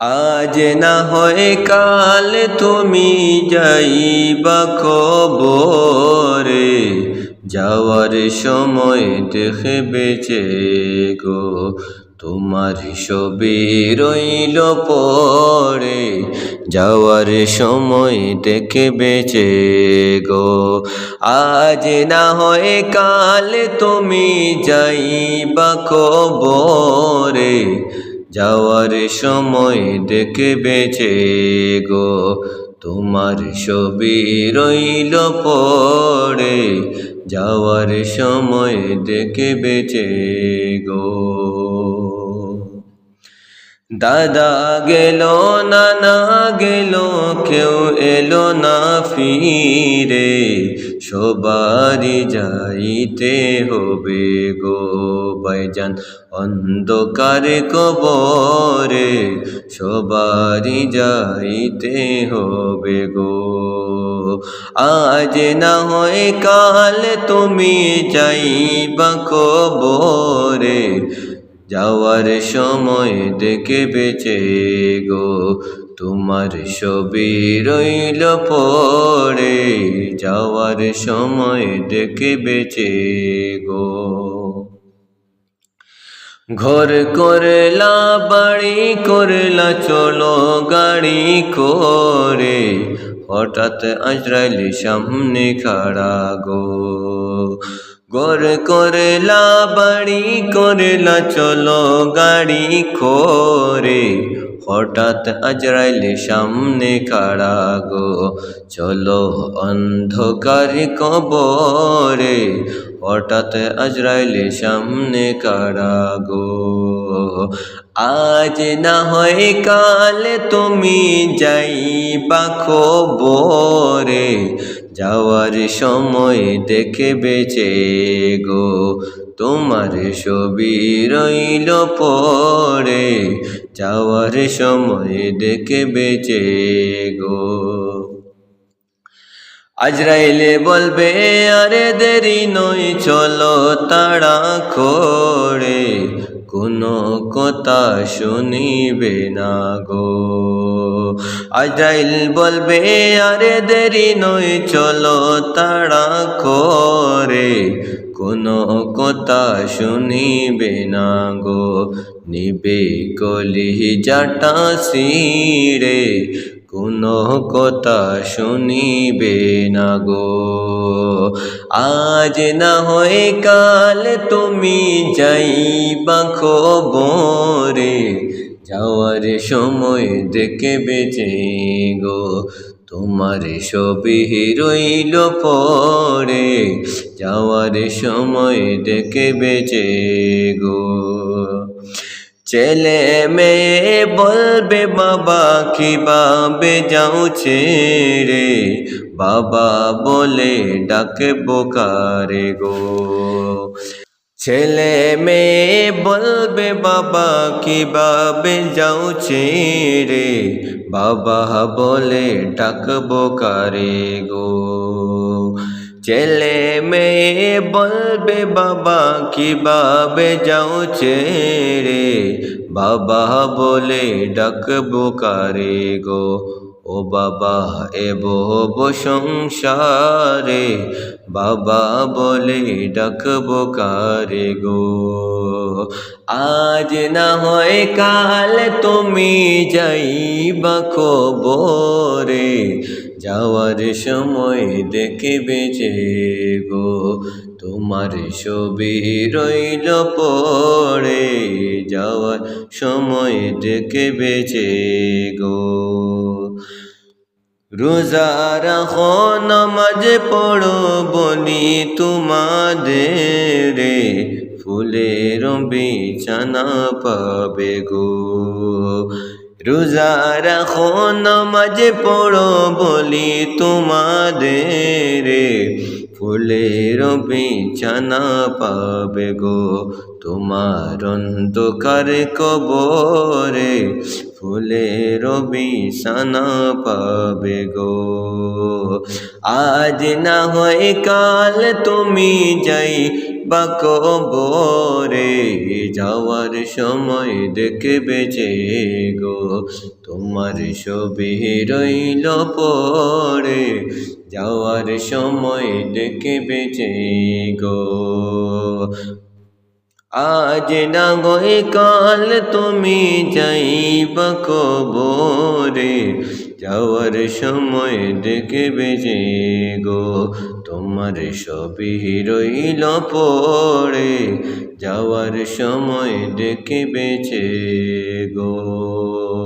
আজ না হয় কাল তুমি যাইবা কবরে, যাওয়ার সময় দেখে বেঁচে গো। তোমার ছবি রইল পরে, যাওয়ার সময় দেখে বেঁচে গো। আজ না হয় কাল তুমি যাইবা কবরে যাওয়ার সময় দেখে বেঁচে গো। তোমার ছবি রইল পড়ে, যাওয়ার সময় দেখে বেঁচে গো। দাদা গেল, নানা গেল, কেউ এলো না ফিরে। সবারই যাইতে হবে গো বাইজান অন্ধকার কবরে সবারই যাইতে হবে গো। আজ না হয় কাল তুমি যাইবা কবরে যাওয়ার সময় দেখে বেঁচে গো। তোমার ছবি রইল পরে যাওয়ার সময় দেখে বেঁচে গো। ঘর করলা, বাড়ি করলা, চলো গাড়ি করে। হঠাৎ আজরাইল সামনে খাড়া গো। গর করলা, বাড়ি করলা, চলো গাড়ি খোরে। হঠাৎ আজরাইল সামনে খাড়া গো, চলো অন্ধকার কবরে। হঠাৎ আজরাইল সামনে খাড়া গো। আজ না হয় কাল তুমি যাইবা খবরে, যাওয়ার সময় দেখে বেঁচে গো তোমার ছবি রইল পড়ে, যাওয়ার সময় দেখে বেঁচে গো। আজরাইলে বলবে, আরে দেরি নই চলো তাড়া করে। কোনো কথা শুনিবে না গো। আজাইল বলবে, আরে দেরি নই চলো তাড়া করে কোনো কথা শুনিবে না গো। নিবে কলি জাটা সিরে কোনো কথা শুনিবে না গো। আজ না হয় কাল তুমি যাইবা খবরে, যাওয়ার সময় দেখে বেঁচে গো, তোমার ছবি রইল পড়ে যাওয়ার সময় দেখে বেঁচে গো। ছেলে মেয়ে বলবে বাবা কীভাবে যাও ছেড়ে বাবা বলে ডাকে বোকারে গো ছেলে মেয়ে বলবে বাবা কীভাবে যাও ছেড়ে বাবা বলে ডাকবো কারে গো ছেলে মেয়ে বলবে বাবা কীভাবে যাও ছেড়ে বাবা বলে ডাকবো কারে গো ও বাবা এবো সংসারে বাবা বলে ডাকবো কারে গো আজ না হয় কাল তুমি যাইবা খবরে যাওয়ার সময় দেখে বেঁচে গো, তোমার ছবি রইল পড়ে। যাওয়ার সময় দেখে বেঁচে গো, রোজা রাখো, নমাজ পড়ো বলি তোমাদের। ফুলের বিছানা পাবে গো রোজা রাখো, নমাজ পড়ো বলি তোমাদের ফুলের বিছানা পাবে গো তোমার অন্ধকার কবরে। ফুলের বিছানা পাবে গো। আজ না হয় কাল তুমি যাই বা কবরে যাওয়ার সময় দেখবে যে গো, তোমার ছবি রইল পরে। যাওয়ার সময় দেখবে যে গো, আজ না গই কাল তুমি যাইবা কবরে। যাওয়ার সময় দেখবে যে গো তোমার সবই রইল পড়ে যাওয়ার সময় দেখে বেছে গো।